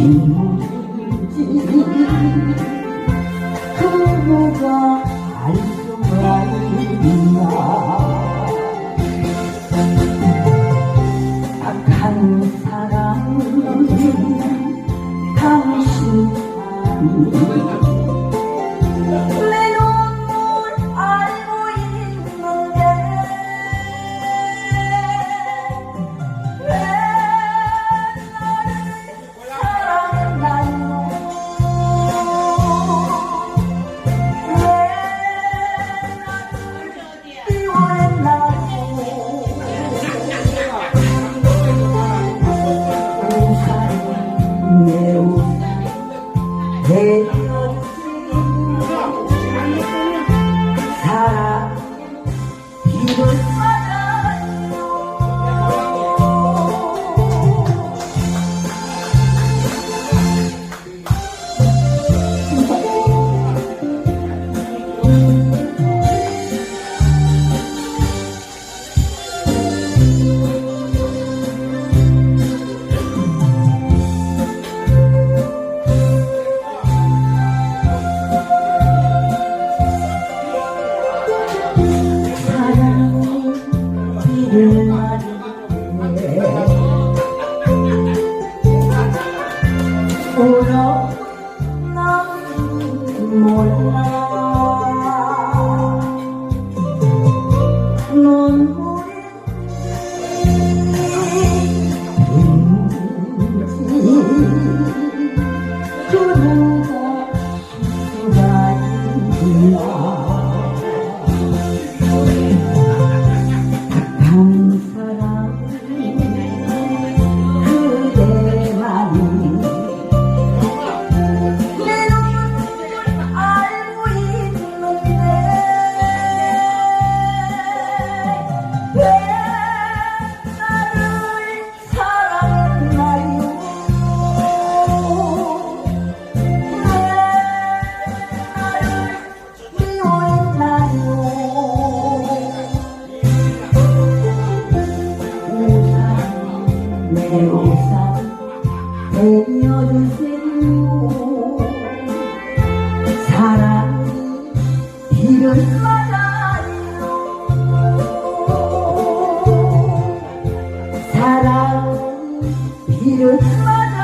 힘든지 그모가 알수가 있나 악한 사람은 당신 아니 내 사랑 비는 thank you 嗯 보여주세요. 사랑이 이런 말아요. 사랑이 이런 말아요.